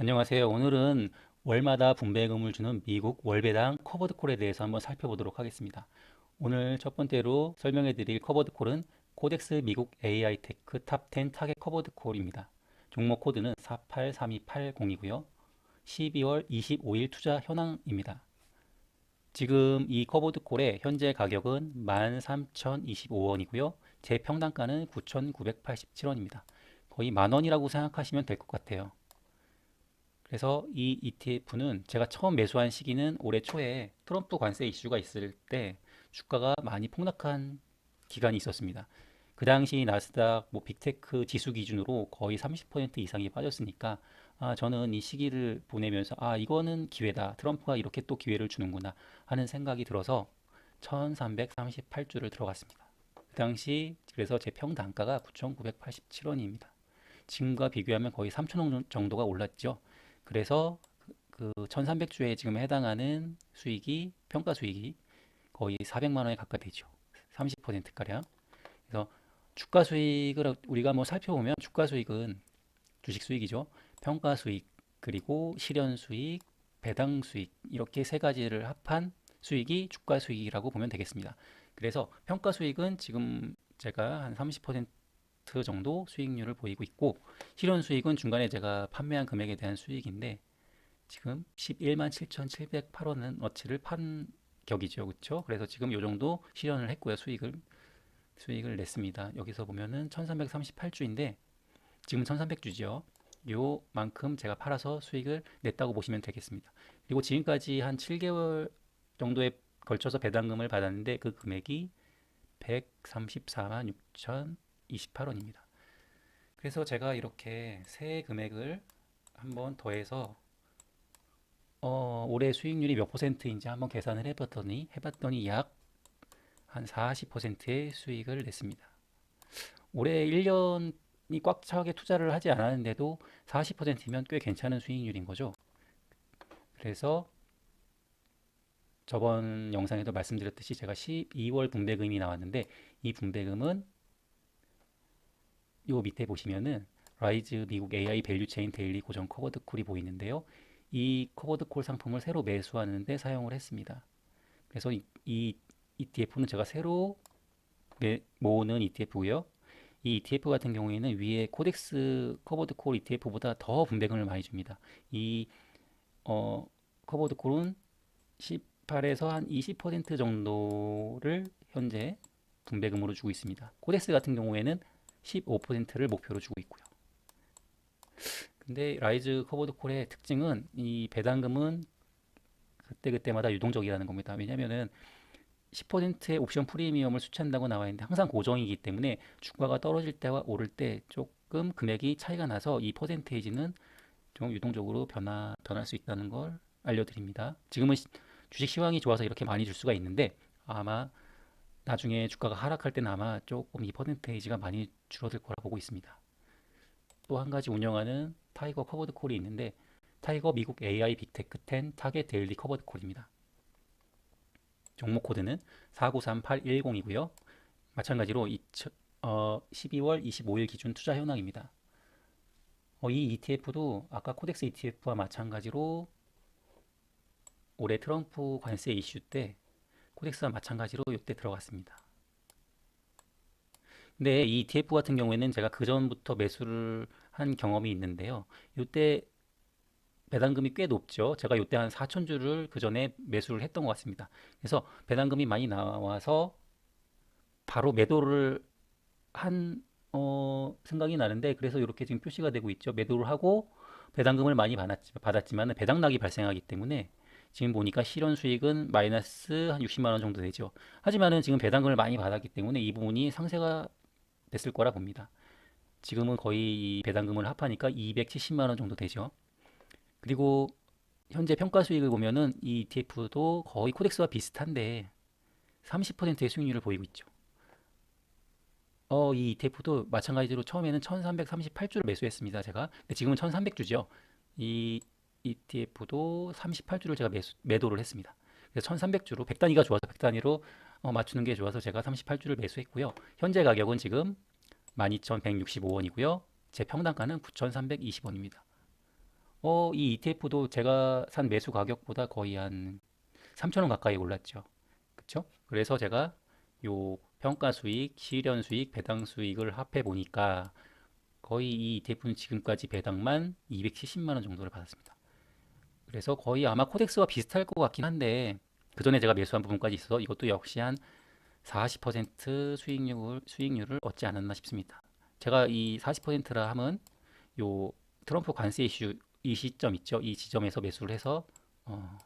안녕하세요. 오늘은 월마다 분배금을 주는 미국 월배당 커버드 콜에 대해서 한번 살펴보도록 하겠습니다. 오늘 첫 번째로 설명해 드릴 커버드 콜은 코덱스 미국 AI 테크 탑10 타겟 커버드 콜입니다. 종목 코드는 483280이고요. 12월 25일 투자 현황입니다. 지금 이 커버드 콜의 현재 가격은 13,025원이고요. 제 평단가는 9,987원입니다. 거의 만 원이라고 생각하시면 될 것 같아요. 그래서 이 ETF는 제가 처음 매수한 시기는 올해 초에 트럼프 관세 이슈가 있을 때 주가가 많이 폭락한 기간이 있었습니다. 그 당시 나스닥 뭐 빅테크 지수 기준으로 거의 30% 이상이 빠졌으니까 아, 저는 이 시기를 보내면서 아 이거는 기회다. 트럼프가 이렇게 또 기회를 주는구나 하는 생각이 들어서 1338주를 들어갔습니다. 그 당시 그래서 제 평 단가가 9,987원입니다. 지금과 비교하면 거의 3,000원 정도가 올랐죠. 그래서 그 1300주에 지금 해당하는 수익이 평가 수익이 거의 400만 원에 가까이 되죠. 30% 가량. 그래서 주가 수익을 우리가 뭐 살펴보면 주가 수익은 주식 수익이죠. 평가 수익 그리고 실현 수익, 배당 수익 이렇게 세 가지를 합한 수익이 주가 수익이라고 보면 되겠습니다. 그래서 평가 수익은 지금 제가 한 30% 정도 수익률을 보이고 있고 실현 수익은 중간에 제가 판매한 금액에 대한 수익인데 지금 11만 7,708원은 어치를 판 격이죠. 그렇죠? 그래서 지금 요 정도 실현을 했고요. 수익을 수익을 냈습니다. 여기서 보면은 1338주인데 지금 1300주죠. 요만큼 제가 팔아서 수익을 냈다고 보시면 되겠습니다. 그리고 지금까지 한 7개월 정도에 걸쳐서 배당금을 받았는데 그 금액이 134만 6천 28원입니다. 그래서 제가 이렇게 세 금액을 한번 더해서 어, 올해 수익률이 몇 퍼센트인지 한번 계산을 해봤더니 해봤더니 약 한 40%의 수익을 냈습니다. 올해 1년이 꽉 차게 투자를 하지 않았는데도 40%면 꽤 괜찮은 수익률인 거죠. 그래서 저번 영상에도 말씀드렸듯이 제가 12월 분배금이 나왔는데 이 분배금은 요 밑에 보시면은 라이즈 미국 AI 밸류 체인 데일리 고정 커버드 콜이 보이는데요. 이 커버드 콜 상품을 새로 매수하는데 사용을 했습니다. 그래서 이, 이 ETF는 제가 새로 매, 모으는 ETF고요. 이 ETF 같은 경우에는 위에 코덱스 커버드 콜 ETF보다 더 분배금을 많이 줍니다. 이 어, 커버드 콜은 18에서 한 20% 정도를 현재 분배금으로 주고 있습니다. 코덱스 같은 경우에는 15%를 목표로 주고 있고요. 근데 라이즈 커버드 콜의 특징은 이 배당금은 그때그때마다 유동적이라는 겁니다. 왜냐면은 10%의 옵션 프리미엄을 수취한다고 나와 있는데 항상 고정이기 때문에 주가가 떨어질 때와 오를 때 조금 금액이 차이가 나서 이 퍼센테이지는 좀 유동적으로 변화, 변할 수 있다는 걸 알려드립니다. 지금은 주식 시황이 좋아서 이렇게 많이 줄 수가 있는데 아마 나중에 주가가 하락할 때는 아마 조금 이 퍼센테이지가 많이 줄어들 거라 보고 있습니다. 또 한 가지 운영하는 타이거 커버드 콜이 있는데 타이거 미국 AI 빅테크 10 타겟 데일리 커버드 콜입니다. 종목 코드는 493810이고요. 마찬가지로 2000, 어, 12월 25일 기준 투자 현황입니다. 어, 이 ETF도 아까 코덱스 ETF와 마찬가지로 올해 트럼프 관세 이슈 때 코덱스와 마찬가지로 이때 들어갔습니다. 근데 이 ETF 같은 경우에는 제가 그 전부터 매수를 한 경험이 있는데요. 이때 배당금이 꽤 높죠. 제가 이때 한 4천 주를 그 전에 매수를 했던 것 같습니다. 그래서 배당금이 많이 나와서 바로 매도를 한 어, 생각이 나는데 그래서 이렇게 지금 표시가 되고 있죠. 매도를 하고 배당금을 많이 받았지, 받았지만 배당락이 발생하기 때문에 지금 보니까 실현 수익은 마이너스 한 60만 원 정도 되죠. 하지만은 지금 배당금을 많이 받았기 때문에 이 부분이 상세가 됐을 거라 봅니다. 지금은 거의 배당금을 합하니까 270만 원 정도 되죠. 그리고 현재 평가 수익을 보면은 이 ETF도 거의 코덱스와 비슷한데 30%의 수익률을 보이고 있죠. 어, 이 ETF도 마찬가지로 처음에는 1338주를 매수했습니다. 제가. 지금은 1300주죠. 이 ETF도 38주를 제가 매수, 매도를 했습니다. 그래서 1300주로 100단위가 좋아서 100단위로 어, 맞추는 게 좋아서 제가 38주를 매수했고요. 현재 가격은 지금 12,165원이고요. 제 평단가는 9,320원입니다. 어, 이 ETF도 제가 산 매수 가격보다 거의 한 3천원 가까이 올랐죠. 그쵸? 그래서 제가 요 평가 수익, 실현 수익, 배당 수익을 합해 보니까 거의 이 ETF는 지금까지 배당만 270만 원 정도를 받았습니다. 그래서 거의 아마 코덱스와 비슷할 것 같긴 한데 그 전에 제가 매수한 부분까지 있어서 이것도 역시 한 40% 수익률 수익률을 얻지 않았나 싶습니다. 제가 이 40%라 함은 요 트럼프 관세 이슈 이 시점 있죠? 이 지점에서 매수를 해서 어,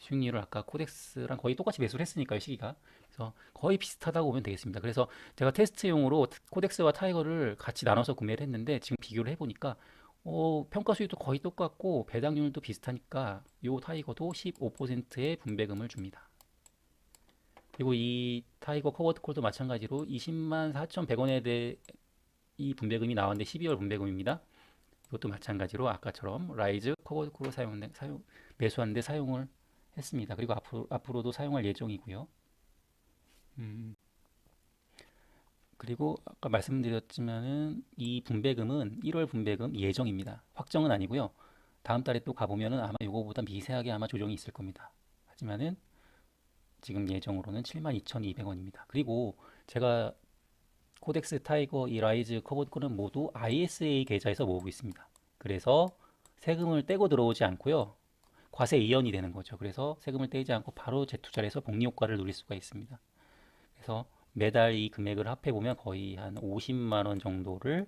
수익률을 아까 코덱스랑 거의 똑같이 매수를 했으니까요, 시기가. 그래서 거의 비슷하다고 보면 되겠습니다. 그래서 제가 테스트용으로 코덱스와 타이거를 같이 나눠서 구매를 했는데 지금 비교를 해보니까 어, 평가 수익도 거의 똑같고 배당률도 비슷하니까 요 타이거도 15%의 분배금을 줍니다. 그리고 이 타이거 커버드 콜도 마찬가지로 20만 4,100원에 대해 이 분배금이 나왔는데 12월 분배금입니다. 이것도 마찬가지로 아까처럼 라이즈 커버드 콜로 사용, 사용 매수하는데 사용을 했습니다. 그리고 앞으로, 앞으로도 사용할 예정이고요. 음, 그리고 아까 말씀드렸지만은 이 분배금은 1월 분배금 예정입니다. 확정은 아니고요. 다음 달에 또 가보면은 아마 요거보다 미세하게 아마 조정이 있을 겁니다. 하지만은 지금 예정으로는 72,200원입니다. 그리고 제가 코덱스 타이거 이 라이즈 커버코는 모두 ISA 계좌에서 모으고 있습니다. 그래서 세금을 떼고 들어오지 않고요. 과세 이연이 되는 거죠. 그래서 세금을 떼지 않고 바로 재투자를 해서 복리 효과를 누릴 수가 있습니다. 그래서 매달 이 금액을 합해 보면 거의 한 50만 원 정도를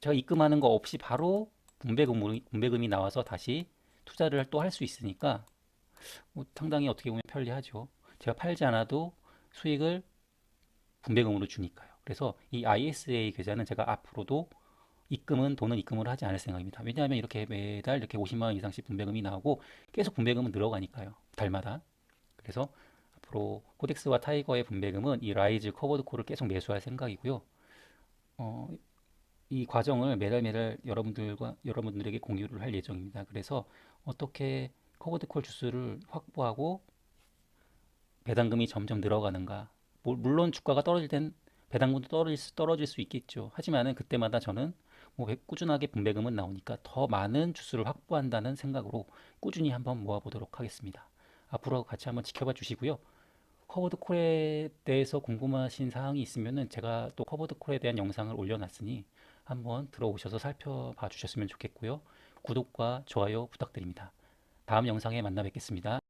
제가 입금하는 거 없이 바로 분배금이, 분배금이 나와서 다시 투자를 또 할 수 있으니까 뭐 상당히 어떻게 보면 편리하죠. 제가 팔지 않아도 수익을 분배금으로 주니까요. 그래서 이 ISA 계좌는 제가 앞으로도 입금은 돈은 입금을 하지 않을 생각입니다. 왜냐하면 이렇게 매달 이렇게 50만 원 이상씩 분배금이 나오고 계속 분배금은 늘어가니까요. 달마다. 그래서 앞으로 코덱스와 타이거의 분배금은 이 라이즈 커버드 콜을 계속 매수할 생각이고요. 어, 이 과정을 매달 매달 여러분들과 여러분들에게 공유를 할 예정입니다. 그래서 어떻게 커버드 콜 주수를 확보하고 배당금이 점점 늘어가는가. 뭐, 물론 주가가 떨어질 땐 배당금도 떨어질 수, 떨어질 수 있겠죠. 하지만은 그때마다 저는 뭐 꾸준하게 분배금은 나오니까 더 많은 주수를 확보한다는 생각으로 꾸준히 한번 모아보도록 하겠습니다. 앞으로 같이 한번 지켜봐 주시고요. 커버드 콜에 대해서 궁금하신 사항이 있으면은 제가 또 커버드 콜에 대한 영상을 올려놨으니 한번 들어오셔서 살펴봐 주셨으면 좋겠고요. 구독과 좋아요 부탁드립니다. 다음 영상에 만나 뵙겠습니다.